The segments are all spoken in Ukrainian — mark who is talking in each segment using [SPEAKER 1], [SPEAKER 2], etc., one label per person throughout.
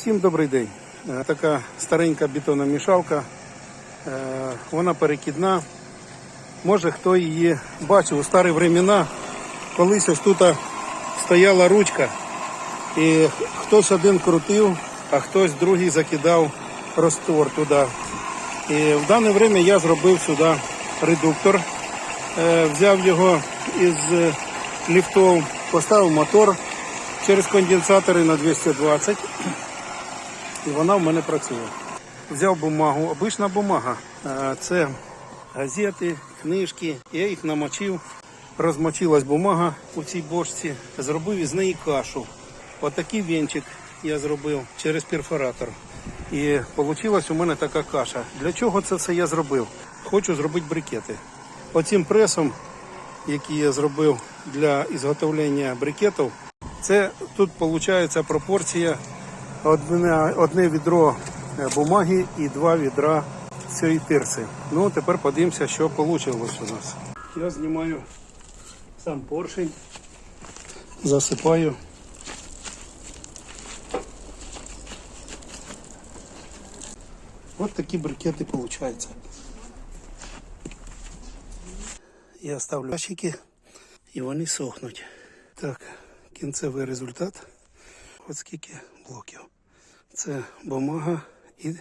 [SPEAKER 1] Всім добрий день. Е, Така старенька бетономішалка. Е, Вона перекидна. Може хто її бачив у старі времена. Колись ось тут стояла ручка. І хтось один крутив, а хтось другий закидав розтвор туди. І в дане время я зробив сюди редуктор. Е, Взяв його із ліфтов, поставив мотор через конденсатори на 220 і вона в мене працює. Взяв бумагу, обична бумага. Е, Це газети, книжки. Я їх намочив, розмочилась бумага у цій бочці, зробив із неї кашу. Отакий венчик я зробив через перфоратор. І вийшла у мене така каша. Для чого це все я зробив? Хочу зробити брикети. Оцим пресом, який я зробив для ізготовлення брикетів, це тут виходить пропорція одне, одне відро е, бумаги і два відра цієї тирси. Ну, тепер подивимося, що вийшло у нас. Я знімаю сам поршень, засипаю. Ось такі брикети виходять. Я ставлю ящики і вони сохнуть. Так, кінцевий результат. Ось скільки блоків. Це бумага і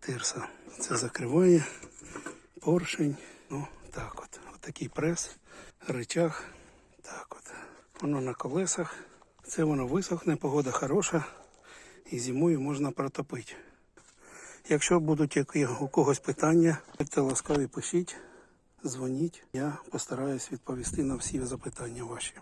[SPEAKER 1] тирса. Це закриває поршень. Ну, так от. От такий прес, рычаг. Так от. Воно на колесах. Це воно висохне, погода хороша. І зимою можна протопити. Якщо будуть які у когось питання, будьте ласкаві пишіть, дзвоніть. Я постараюсь відповісти на всі запитання ваші.